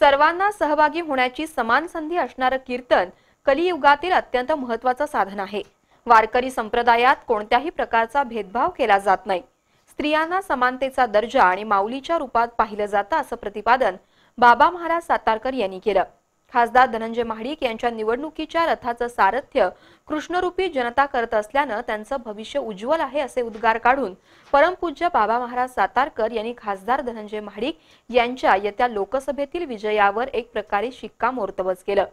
सर्वांना सहभागी होण्याची समान संधी असणारं कीर्तन कलियुगातील अत्यंत महत्वाचं साधन आहे. वारकरी संप्रदायात कोणत्याही प्रकारचा भेदभाव केला जात नाही. स्त्रियांना समानतेचा दर्जा आणि माऊलीच्या रूपात पाहिलं जातं असं प्रतिपादन बाबा महाराज सातारकर यांनी केलं. खासदार धनंजय महाडिक यांच्या निवडणुकीच्या रथाचं सारथ्य कृष्णरूपी जनता करत असल्यानं त्यांचं भविष्य उज्ज्वल आहे असे उद्गार काढून परमपूज्य बाबा महाराज सातारकर यांनी खासदार धनंजय महाडिक यांच्या येत्या लोकसभेतील विजयावर एक प्रकारे शिक्कामोर्तबच केलं.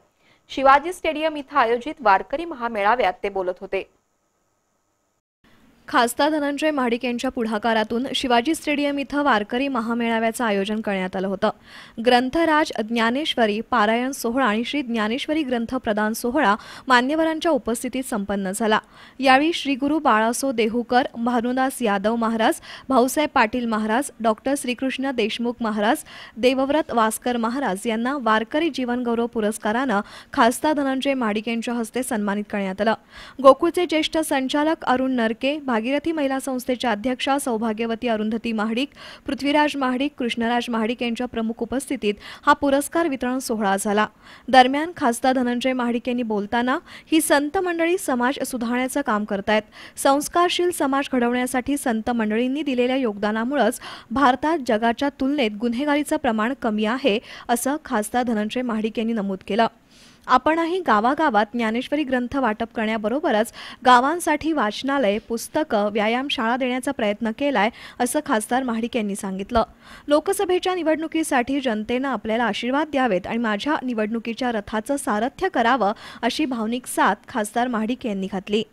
शिवाजी स्टेडियम इथं आयोजित वारकरी महामेळाव्यात ते बोलत होते. खासदार धनंजय महाडिक यांच्या पुढाकारातून शिवाजी स्टेडियम इथं वारकरी महामेळाव्याचं आयोजन करण्यात आलं होतं. ग्रंथराज ज्ञानेश्वरी पारायण सोहळा आणि श्री ज्ञानेश्वरी ग्रंथ प्रदान सोहळा मान्यवरांच्या उपस्थितीत संपन्न झाला. यावेळी श्री गुरु बाळासो देहूकर भानुदास यादव महाराज भाऊसाहेब पाटील महाराज डॉक्टर श्रीकृष्ण देशमुख महाराज देवव्रत वास्कर महाराज यांना वारकरी जीवनगौरव पुरस्कारानं खासदार धनंजय महाडिक यांच्या हस्ते सन्मानित करण्यात आलं. गोकुळचे ज्येष्ठ संचालक अरुण नरके भागीरथी महिला संस्थेच्या अध्यक्षा सौभाग्यवती अरुंधती महाडिक पृथ्वीराज महाडिक कृष्णराज महाडिक यांच्या प्रमुख उपस्थितीत हा पुरस्कार वितरण सोहळा झाला. दरम्यान खासदार धनंजय महाडिक यांनी बोलताना ही संत मंडळी समाज सुधारण्याचं काम करतायत. संस्कारशील समाज घडवण्यासाठी संत मंडळींनी दिलेल्या योगदानामुळेच भारतात जगाच्या तुलनेत गुन्हेगारीचं प्रमाण कमी आहे असं खासदार धनंजय महाडिक यांनी नमूद केलं. आपणही गावागावात ज्ञानेश्वरी ग्रंथ वाटप करण्याबरोबरच गावांसाठी वाचनालय पुस्तकं व्यायामशाळा देण्याचा प्रयत्न केलाय असं खासदार महाडिक यांनी सांगितलं. लोकसभेच्या निवडणुकीसाठी जनतेनं आपल्याला आशीर्वाद द्यावेत आणि माझ्या निवडणुकीच्या रथाचं सारथ्य करावं अशी भावनिक साथ खासदार महाडिक यांनी घातली.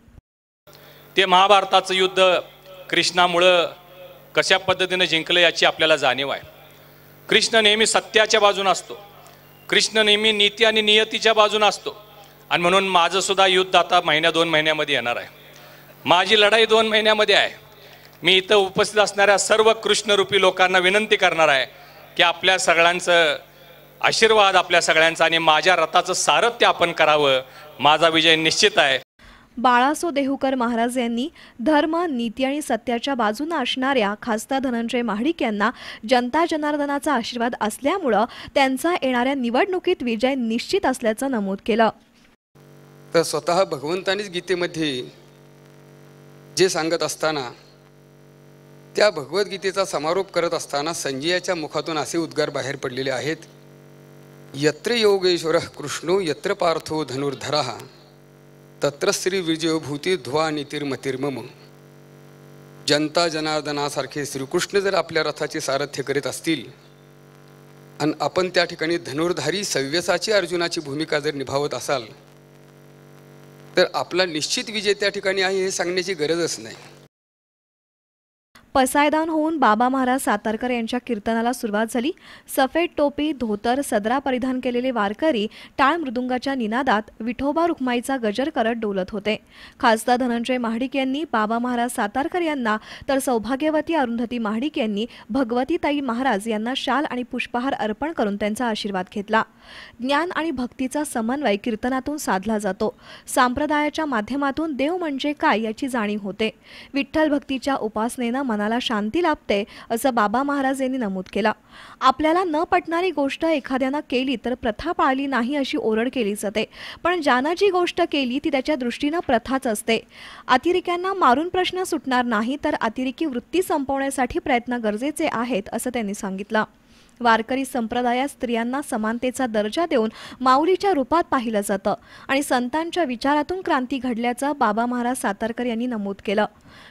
ते महाभारताचं युद्ध कृष्णामुळं कशा पद्धतीनं जिंकलं याची आपल्याला जाणीव आहे. कृष्ण नेहमी सत्याच्या बाजून असतो. कृष्ण नेहमी नीती आणि नियतीच्या बाजून असतो. आणि म्हणून माझं सुद्धा युद्ध आता महिन्या दोन महिन्यामध्ये येणार आहे. माझी लढाई दोन महिन्यामध्ये आहे. मी इथं उपस्थित असणाऱ्या सर्व कृष्णरूपी लोकांना विनंती करणार आहे की आपल्या सगळ्यांचं आशीर्वाद आपल्या सगळ्यांचा आणि माझ्या रथाचं सारथ्य आपण करावं. माझा विजय निश्चित आहे. बाळासो देहूकर महाराज यांनी धर्म नीती आणि सत्याच्या बाजूने असणाऱ्या खासदार धनंजय महाडिक यांना जनता जनार्दनाचा आशीर्वाद असल्यामुळं त्यांचा येणाऱ्या निवडणुकीत विजय निश्चित असल्याचं नमूद केलं. तर स्वतः भगवंतानीच गीतेमध्ये जे सांगत असताना त्या भगवद्गीतेचा समारोप करत असताना संजयाच्या मुखातून असे उद्गार बाहेर पडलेले आहेत. यत्र योगेश्वर कृष्णो यत्र पार्थो धनुर्धरा. तत्र श्री विजयभूती ध्वा नितिर्मतिर्मम जनता जनार्दनासारखे श्रीकृष्ण जर आपल्या रथाचे सारथ्य करीत असतील आणि आपण त्या ठिकाणी धनुर्धारी सव्यसाची अर्जुनाची भूमिका जर निभावत असाल तर आपला निश्चित विजय त्या ठिकाणी आहे हे सांगण्याची गरजच नाही. पसायदान होऊन बाबा महाराज सातारकर यांच्या कीर्तनाला सुरुवात झाली. सफेद टोपी धोतर सदरा परिधान केलेले वारकरी टाळ मृदुंगाच्या निनादात विठोबा रुक्माईचा गजर करत डोलत होते. खासदार धनंजय महाडिक यांनी बाबा महाराज सातारकर यांना तर सौभाग्यवती अरुंधती महाडिक यांनी भगवतीताई महाराज यांना शाल आणि पुष्पहार अर्पण करून त्यांचा आशीर्वाद घेतला. ज्ञान आणि भक्तीचा समन्वय कीर्तनातून साधला जातो. सांप्रदायाच्या माध्यमातून देव म्हणजे काय याची जाणीव होते. विठ्ठल भक्तीच्या उपासनेनं मनाला शांती लाभते असं बाबा महाराज यांनी नमूद केलं. आपल्याला न पटणारी गोष्ट एखाद्यानं केली तर प्रथा पाळली नाही अशी ओरड केली जाते. पण ज्यानं जी गोष्ट केली ती त्याच्या दृष्टीनं प्रथाच असते. अतिरेक्यांना मारून प्रश्न सुटणार नाही तर अतिरेकी वृत्ती संपवण्यासाठी प्रयत्न गरजेचे आहेत असं त्यांनी सांगितलं. वारकरी संप्रदायात स्त्रियांना समानतेचा दर्जा देऊन माऊलीच्या रूपात पाहिलं जातं आणि संतांच्या विचारातून क्रांती घडल्याचं बाबा महाराज सातारकर यांनी नमूद केलं.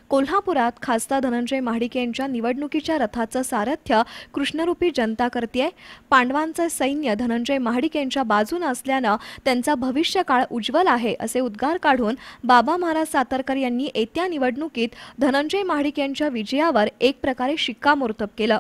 कोल्हापुरात खासदार धनंजय महाडिक यांच्या निवडणुकीच्या रथाचं सारथ्य कृष्णरूपी जनता करतेय. पांडवांचं सैन्य धनंजय महाडिक यांच्या बाजून असल्यानं त्यांचा भविष्यकाळ उज्ज्वल आहे असे उद्गार काढून बाबा महाराज सातारकर यांनी येत्या निवडणुकीत धनंजय महाडिक यांच्या विजयावर एक प्रकारे शिक्कामोर्तब केलं.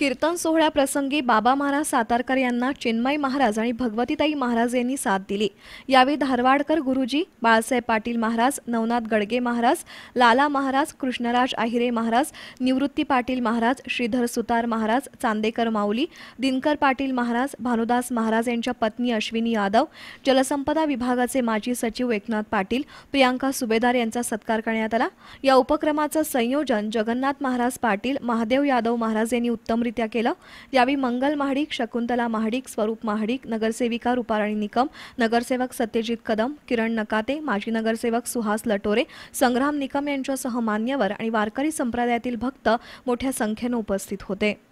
कीर्तन सोहळ्याप्रसंगी बाबा महाराज सातारकर यांना चिन्मय महाराज आणि भगवतीताई महाराज यांनी साथ दिली. यावेळी धारवाडकर गुरुजी बाळासाहेब पाटील महाराज नवनाथ गडगे महाराज लाला महाराज कृष्णराज आहिरे महाराज निवृत्ती पाटील महाराज श्रीधर सुतार महाराज चांदेकर माऊली दिनकर पाटील महाराज भानुदास महाराज यांच्या पत्नी अश्विनी यादव जलसंपदा विभागाचे माजी सचिव एकनाथ पाटील प्रियांका सुभेदार यांचा सत्कार करण्यात आला. या उपक्रमाचं संयोजन जगन्नाथ महाराज पाटील महादेव यादव महाराज यांनी उत्तमरित्या उत्स्फूर्तरित्या केलं. यावेळी मंगल महाडिक शकुंतला महाडिक स्वरूप महाडिक नगरसेविका रुपाराणी निकम नगरसेवक सत्यजित कदम किरण नकाते माजी नगरसेवक सुहास लटोरे संग्राम निकम यांच्यासह मान्यवर आणि वारकरी संप्रदायातील भक्त मोठ्या संख्येनं उपस्थित होते.